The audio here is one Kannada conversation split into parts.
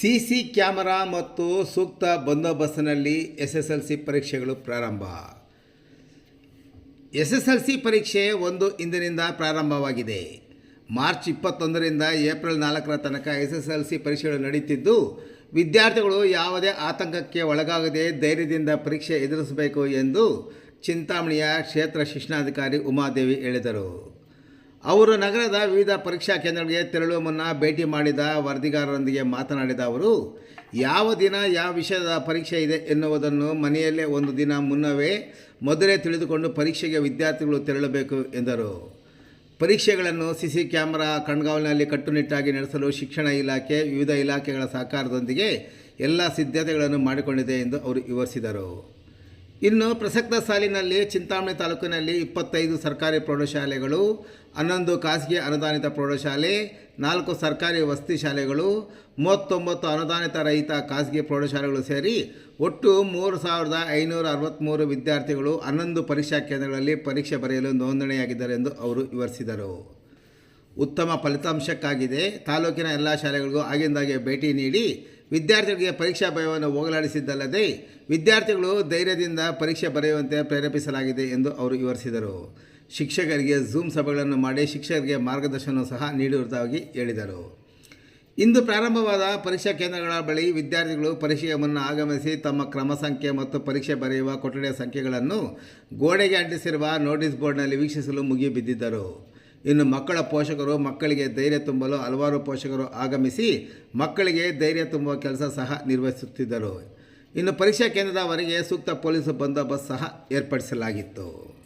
ಸಿಸಿ ಕ್ಯಾಮರಾ ಮತ್ತು ಸೂಕ್ತ ಬಂದೋಬಸ್ತಿನಲ್ಲಿ ಎಸ್ ಎಸ್ ಎಲ್ ಸಿ ಪರೀಕ್ಷೆಗಳು ಪ್ರಾರಂಭ. ಎಸ್ ಎಸ್ ಎಲ್ ಸಿ ಪರೀಕ್ಷೆ ಒಂದು ಇಂದಿನಿಂದ ಪ್ರಾರಂಭವಾಗಿದೆ. ಮಾರ್ಚ್ ಇಪ್ಪತ್ತೊಂದರಿಂದ ಏಪ್ರಿಲ್ ನಾಲ್ಕರ ತನಕ ಎಸ್ ಎಸ್ ಎಲ್ ಸಿ ಪರೀಕ್ಷೆಗಳು ನಡೆಯುತ್ತಿದ್ದು ವಿದ್ಯಾರ್ಥಿಗಳು ಯಾವುದೇ ಆತಂಕಕ್ಕೆ ಒಳಗಾಗದೆ ಧೈರ್ಯದಿಂದ ಪರೀಕ್ಷೆ ಎದುರಿಸಬೇಕು ಎಂದು ಚಿಂತಾಮಣಿಯ ಕ್ಷೇತ್ರ ಶಿಕ್ಷಣಾಧಿಕಾರಿ ಉಮಾದೇವಿ ಹೇಳಿದರು. ಅವರು ನಗರದ ವಿವಿಧ ಪರೀಕ್ಷಾ ಕೇಂದ್ರಗಳಿಗೆ ತೆರಳುವ ಮುನ್ನ ಭೇಟಿ ಮಾಡಿದ ವರದಿಗಾರರೊಂದಿಗೆ ಮಾತನಾಡಿದ ಅವರು, ಯಾವ ದಿನ ಯಾವ ವಿಷಯದ ಪರೀಕ್ಷೆ ಇದೆ ಎನ್ನುವುದನ್ನು ಮನೆಯಲ್ಲೇ ಒಂದು ದಿನ ಮುನ್ನವೇ ಮೊದಲೇ ತಿಳಿದುಕೊಂಡು ಪರೀಕ್ಷೆಗೆ ವಿದ್ಯಾರ್ಥಿಗಳು ತೆರಳಬೇಕು ಎಂದರು. ಪರೀಕ್ಷೆಗಳನ್ನು ಸಿಸಿ ಕ್ಯಾಮರಾ ಕಣ್ಗಾವಲಿನಲ್ಲಿ ಕಟ್ಟುನಿಟ್ಟಾಗಿ ನಡೆಸಲು ಶಿಕ್ಷಣ ಇಲಾಖೆ, ವಿವಿಧ ಇಲಾಖೆಗಳ ಸಹಕಾರದೊಂದಿಗೆ ಎಲ್ಲ ಸಿದ್ಧತೆಗಳನ್ನು ಮಾಡಿಕೊಂಡಿದೆ ಎಂದು ಅವರು ವಿವರಿಸಿದರು. ಇನ್ನು ಪ್ರಸಕ್ತ ಸಾಲಿನಲ್ಲಿ ಚಿಂತಾಮಣಿ ತಾಲೂಕಿನಲ್ಲಿ ಇಪ್ಪತ್ತೈದು ಸರ್ಕಾರಿ ಪ್ರೌಢಶಾಲೆಗಳು, ಹನ್ನೊಂದು ಖಾಸಗಿ ಅನುದಾನಿತ ಪ್ರೌಢಶಾಲೆ, ನಾಲ್ಕು ಸರ್ಕಾರಿ ವಸತಿ ಶಾಲೆಗಳು, ಮೂವತ್ತೊಂಬತ್ತು ಅನುದಾನಿತ ರಹಿತ ಖಾಸಗಿ ಪ್ರೌಢಶಾಲೆಗಳು ಸೇರಿ ಒಟ್ಟು ಮೂರು ಸಾವಿರದ ಐನೂರ ಅರವತ್ತ್ಮೂರು ವಿದ್ಯಾರ್ಥಿಗಳು ಹನ್ನೊಂದು ಪರೀಕ್ಷಾ ಕೇಂದ್ರಗಳಲ್ಲಿ ಪರೀಕ್ಷೆ ಬರೆಯಲು ನೋಂದಣಿಯಾಗಿದ್ದಾರೆ ಎಂದು ಅವರು ವಿವರಿಸಿದರು. ಉತ್ತಮ ಫಲಿತಾಂಶಕ್ಕಾಗಿದೆ. ತಾಲೂಕಿನ ಎಲ್ಲ ಶಾಲೆಗಳಿಗೂ ಆಗಿಂದಾಗೆ ಭೇಟಿ ನೀಡಿ ವಿದ್ಯಾರ್ಥಿಗಳಿಗೆ ಪರೀಕ್ಷಾ ಭಯವನ್ನು ಹೋಗಲಾಡಿಸಿದ್ದಲ್ಲದೆ ವಿದ್ಯಾರ್ಥಿಗಳು ಧೈರ್ಯದಿಂದ ಪರೀಕ್ಷೆ ಬರೆಯುವಂತೆ ಪ್ರೇರೇಪಿಸಲಾಗಿದೆ ಎಂದು ಅವರು ವಿವರಿಸಿದರು. ಶಿಕ್ಷಕರಿಗೆ ಝೂಮ್ ಸಭೆಗಳನ್ನು ಮಾಡಿ ಶಿಕ್ಷಕರಿಗೆ ಮಾರ್ಗದರ್ಶನ ಸಹ ನೀಡಿರುವುದಾಗಿ ಹೇಳಿದರು. ಇಂದು ಪ್ರಾರಂಭವಾದ ಪರೀಕ್ಷಾ ಕೇಂದ್ರಗಳ ಬಳಿ ವಿದ್ಯಾರ್ಥಿಗಳು ಪರೀಕ್ಷೆಯ ಮುನ್ನ ಆಗಮಿಸಿ ತಮ್ಮ ಕ್ರಮ ಸಂಖ್ಯೆ ಮತ್ತು ಪರೀಕ್ಷೆ ಬರೆಯುವ ಕೊಠಡಿಯ ಸಂಖ್ಯೆಗಳನ್ನು ಗೋಡೆಗೆ ಅಂಟಿಸಿರುವ ನೋಟಿಸ್ ಬೋರ್ಡ್ನಲ್ಲಿ ವೀಕ್ಷಿಸಲು ಮುಗಿಬಿದ್ದಿದ್ದರು. ಇನ್ನು ಮಕ್ಕಳ ಪೋಷಕರು ಮಕ್ಕಳಿಗೆ ಧೈರ್ಯ ತುಂಬಲು ಹಲವಾರು ಪೋಷಕರು ಆಗಮಿಸಿ ಮಕ್ಕಳಿಗೆ ಧೈರ್ಯ ತುಂಬುವ ಕೆಲಸ ಸಹ ನಿರ್ವಹಿಸುತ್ತಿದ್ದರು. ಇನ್ನು ಪರೀಕ್ಷಾ ಕೇಂದ್ರದವರೆಗೆ ಸೂಕ್ತ ಪೊಲೀಸ್ ಬಂದೋಬಸ್ತ್ ಸಹ ಏರ್ಪಡಿಸಲಾಗಿತ್ತು.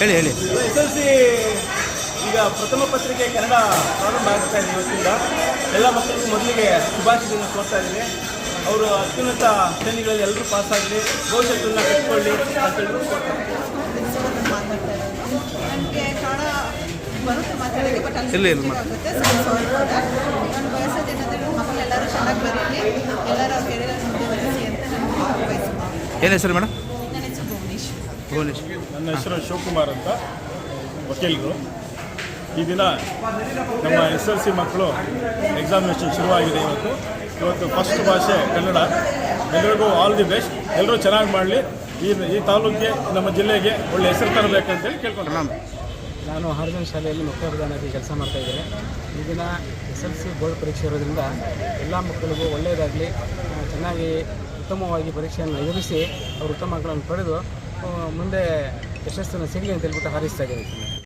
ಹೇಳಿ ಹೇಳಿ. ಎಸ್ ಎಲ್ ಸಿ ಈಗ ಪ್ರಥಮ ಪತ್ರಿಕೆ ಕನ್ನಡ ಪ್ರಾರಂಭ ಆಗ್ತಾ ಇದೆ ಇವತ್ತಿಂದ. ಎಲ್ಲ ಮಕ್ಕಳಿಗೂ ಮೊದಲಿಗೆ ಶುಭಾಶಯಗಳನ್ನು ಕೋರ್ತಾ ಇದ್ದೀನಿ. ಅವರು ಅತ್ಯುನ್ನತ ಶ್ರೇಣಿಗಳಲ್ಲಿ ಎಲ್ಲರೂ ಪಾಸ್ ಆಗಲಿ ಭವಿಷ್ಯತ್ತನ್ನು ಕಟ್ಕೊಳ್ಳಿ ಅಂತ ಹೇಳಿ ಬರುತ್ತೆ ಮಾತಾಡೋಕ್ಕೆ ಬಟ್ ಅಲ್ಲಿ ಇಲ್ಲ, ಇಲ್ಲ, ಆಗುತ್ತೆ. ಸ್ವಲ್ಪ ಸ್ವಲ್ಪ ನಾನು ಬಯಸೋದು ಮಕ್ಕಳೆಲ್ಲರೂ ಚೆನ್ನಾಗಿ ಬರೀಲಿ. ಎಲ್ಲರೂ ಅವ್ರ ಕೆರಿಯರ್ ಮುಂದುವರಿಸಿ ಅಂತ ನಾನು ಬಯಸ್ತೀನಿ ಏನು ಹೆಸರು ಮೇಡಮ್? ನನ್ನ ಹೆಸರು ಶಿವಕುಮಾರ್ ಅಂತ ವಕೀಲರು. ಈ ದಿನ ನಮ್ಮ ಎಸ್ ಎಲ್ ಸಿ ಮಕ್ಕಳು ಎಕ್ಸಾಮಿನೇಷನ್ ಶುರುವಾಗಿದೆ ಇವತ್ತು. ಇವತ್ತು ಫಸ್ಟ್ ಭಾಷೆ ಕನ್ನಡ. ಎಲ್ಲರಿಗೂ ಆಲ್ ದಿ ಬೆಸ್ಟ್ ಎಲ್ಲರೂ ಚೆನ್ನಾಗಿ ಮಾಡಲಿ. ಈ ಈ ತಾಲೂಕಿಗೆ ನಮ್ಮ ಜಿಲ್ಲೆಗೆ ಒಳ್ಳೆ ಹೆಸರು ತರಬೇಕಂತೇಳಿ ಕೇಳ್ಕೊಂಡು ನಾನು ಹಾರ್ಜನ್ ಶಾಲೆಯಲ್ಲಿ ಮುಖ್ಯ ಪ್ರಧಾನಾಗಿ ಕೆಲಸ ಮಾಡ್ತಾ ಇದ್ದೇನೆ. ಈ ದಿನ ಎಸ್ ಎಲ್ ಸಿ ಬೋರ್ಡ್ ಪರೀಕ್ಷೆ ಇರೋದ್ರಿಂದ ಎಲ್ಲ ಮಕ್ಕಳಿಗೂ ಒಳ್ಳೆಯದಾಗಲಿ. ಚೆನ್ನಾಗಿ ಉತ್ತಮವಾಗಿ ಪರೀಕ್ಷೆಯನ್ನು ಎದುರಿಸಿ ಅವರು ಉತ್ತಮ ಅಂಕಗಳನ್ನು ಪಡೆದು ಮುಂದೆ ಯಶಸ್ಸನ್ನು ಸಿಗಲಿ ಅಂತ ಹೇಳ್ಬಿಟ್ಟು ಹಾರೈಸ್ತಾ ಇದ್ದೇನೆ